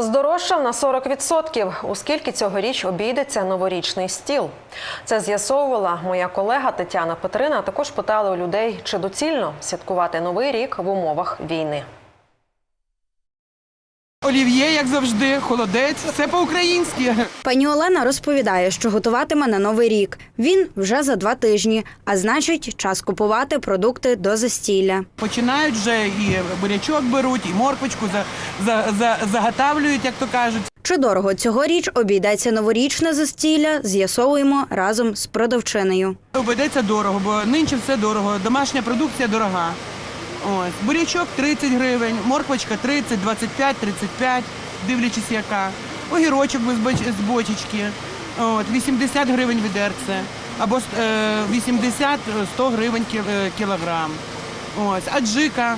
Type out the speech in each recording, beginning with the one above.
Здорожчав на 40%. оскільки скільки цьогоріч обійдеться новорічний стіл? Це з'ясовувала моя колега Тетяна Петрина. Також питали у людей, чи доцільно святкувати новий рік в умовах війни. Олів'є, як завжди, холодець, все по-українськи. Пані Олена розповідає, що готуватиме на новий рік. Він вже за два тижні, а значить, час купувати продукти до застілля. Починають вже і бурячок беруть, і морквочку за, за, за, заготавлюють, як то кажуть. Чи дорого цьогоріч обійдеться новорічне застілля, з'ясовуємо разом з продавчинею. Обійдеться дорого, бо нинче все дорого. Домашня продукція дорога. Ось. Бурячок 30 гривень, морквочка 30, 25, 35, дивлячись яка. Огірочок з бочечки. От, 80 гривень відерце. Або е, 80-100 гривень е, кілограм. Ось. Аджика.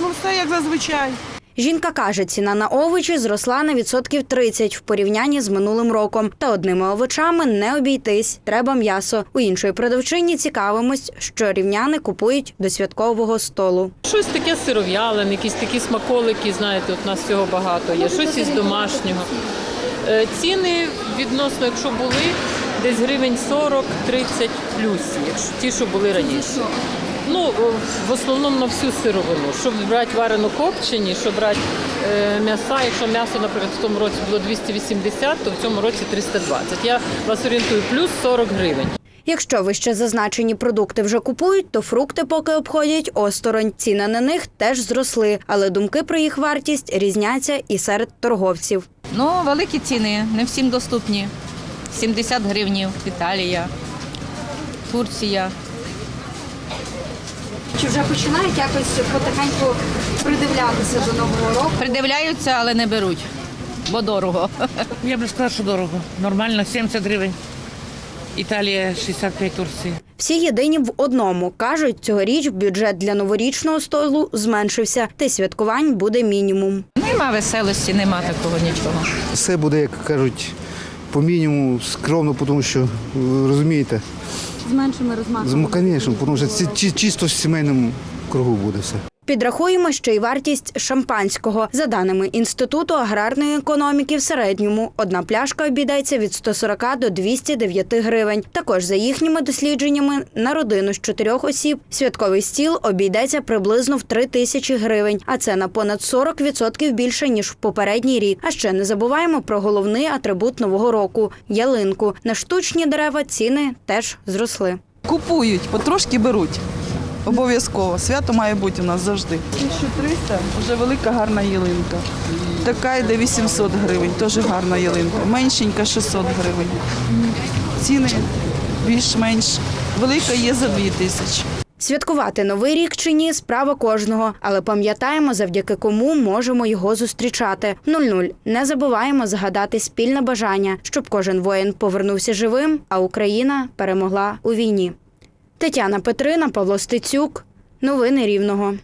Ну, все як зазвичай. Жінка каже, ціна на овочі зросла на відсотків 30 в порівнянні з минулим роком. Та одними овочами не обійтись. Треба м'ясо. У іншої продавчині цікавимось, що рівняни купують до святкового столу. Щось таке сиров'ялене, якісь такі смаколики, знаєте, от у нас цього багато є, щось із домашнього. Е, Ціни відносно, якщо були, десь гривень 40-30 плюс, якщо ті, що були раніше. Ну, в основному на всю сировину. Щоб брати варено копчені, щоб брати е, м'яса, якщо м'ясо, наприклад, в тому році було 280, то в цьому році 320. Я вас орієнтую, плюс 40 гривень. Якщо вище зазначені продукти вже купують, то фрукти поки обходять осторонь. Ціни на них теж зросли, але думки про їх вартість різняться і серед торговців. Ну, великі ціни, не всім доступні. 70 гривнів Італія, Турція. Чи вже починають якось потихеньку придивлятися до нового року? Придивляються, але не беруть, бо дорого. Я б сказала, що дорого. Нормально, 70 гривень. Італія 65 Турції. Всі єдині в одному кажуть, цьогоріч бюджет для новорічного столу зменшився, та святкувань буде мінімум. Нема веселості, нема такого нічого. Все буде, як кажуть, по мінімуму скромно, тому що розумієте. З меншими розмахами? Звісно, тому що це чи- чисто в сімейному кругу буде все. Підрахуємо ще й вартість шампанського. За даними Інституту аграрної економіки, в середньому одна пляшка обійдеться від 140 до 209 гривень. Також за їхніми дослідженнями на родину з чотирьох осіб святковий стіл обійдеться приблизно в 3 тисячі гривень, а це на понад 40% більше ніж в попередній рік. А ще не забуваємо про головний атрибут нового року ялинку. На штучні дерева ціни теж зросли. Купують, потрошки беруть. Обов'язково. Свято має бути у нас завжди. 1300 вже велика гарна ялинка. Така йде 800 гривень, теж гарна ялинка. Меншенька 600 гривень. Ціни більш-менш. Велика є за 2000. Святкувати новий рік чи ні справа кожного, але пам'ятаємо, завдяки кому можемо його зустрічати. 0-0. Не забуваємо згадати спільне бажання, щоб кожен воїн повернувся живим, а Україна перемогла у війні. Тетяна Петрина, Павло Стецюк. Новини Рівного.